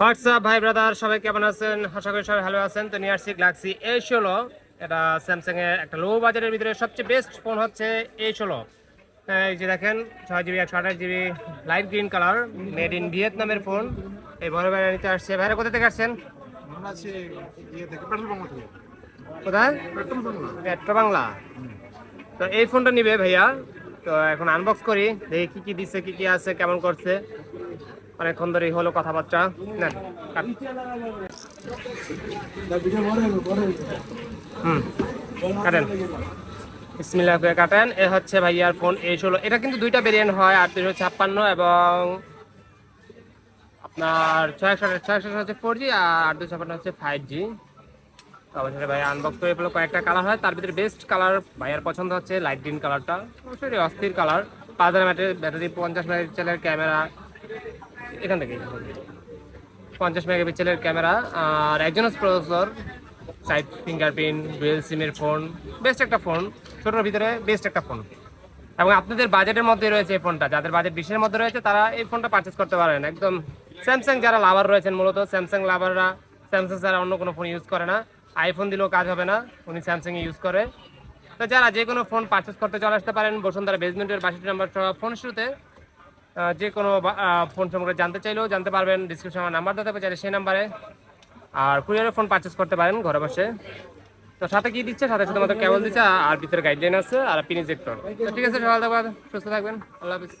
WhatsApp ভাই brother? সবাই কেমন আছেন? আশা করি সবাই ভালো আছেন। তো নিয়ে আসছি গ্লাক্সি এ ষোলো এটা স্যামসাং এর একটা লো বাজারের ভিতরে সবচেয়ে বেস্ট ফোন হচ্ছে এ ষোলো এই যে দেখেন ছয় জিবি একশো আঠাশ GB light green colour made in ভিয়েতনামের ফোন এই বড় ভাইরা নিতে আসছে। ভাইরা কোথা থেকে আসছেন? ইয়ে কোথায়? পেট্রোল বাংলা বাংলা। তো এই ফোনটা নিবে ভাইয়া। তো এখন আনবক্স করি দেখি কি কি দিচ্ছে কি কি আছে কেমন করছে। অনেকক্ষণ ধরেই হলো কথাবার্তা। না হুম, কাটেন। বিসমিল্লাহ করে কাটেন। এ হচ্ছে ভাইয়ার ফোন, এই ষোলো এটা কিন্তু দুইটা ভেরিয়েন্ট হয় আটত্রিশশো ছাপ্পান্ন এবং আপনার ছয় একশো ছয় একশো হচ্ছে ফোর জি আর দুশো ছাপ্পান্ন হচ্ছে ফাইভ জি অবশ্যই ভাই আনবক্স করে পেল কয়েকটা কালার হয়। তার ভিতরে বেস্ট কালার ভাইয়ার পছন্দ হচ্ছে লাইট গ্রিন কালারটা অবশ্যই অস্থির কালার পাঁচ হাজার ব্যাটারি ব্যাটারি পঞ্চাশ মেগাপিক্সেলের ক্যামেরা এখান থেকে পঞ্চাশ মেগাপিক্সেলের ক্যামেরা, আর Exynos processor side fingerprint dual সিমের ফোন বেস্ট একটা ফোন ছোটোর ভিতরে বেস্ট একটা ফোন এবং আপনাদের বাজেটের মধ্যে রয়েছে এই ফোনটা যাদের বাজেট বিশের মধ্যে রয়েছে, তারা এই ফোনটা পারচেস করতে পারেন। একদম স্যামসাং যারা লাভার রয়েছেন মূলত স্যামসাং লাভাররা স্যামসাং ছাড়া অন্য কোনো ফোন ইউজ করে না। আইফোন দিলেও কাজ হবে না, উনি স্যামসাং ইউজ করে। তো যারা যে কোনো ফোন পারচেস করতে চলে আসতে পারেন, বসুন্ধরা বেসমেন্টের বাষট্টি নাম্বার ফোন শুরুতে যে কোনো ফোন সম্পর্কে জানতে চাইলেও জানতে পারবেন। ডিসক্রিপশনে আমার নাম্বার দিতে পারে সেই নাম্বারে আর কুরিয়ারে ফোন পারচেস করতে পারেন ঘরে বসে। তো সাথে কি দিচ্ছে? সাথে সাথে মতো কেবল দিচ্ছে, আর ভিতরে গাইডলাইন আছে, আর পিন ইজেক্টর ঠিক আছে সকাল, সুস্থ থাকবেন। আল্লাহ হাফিজ।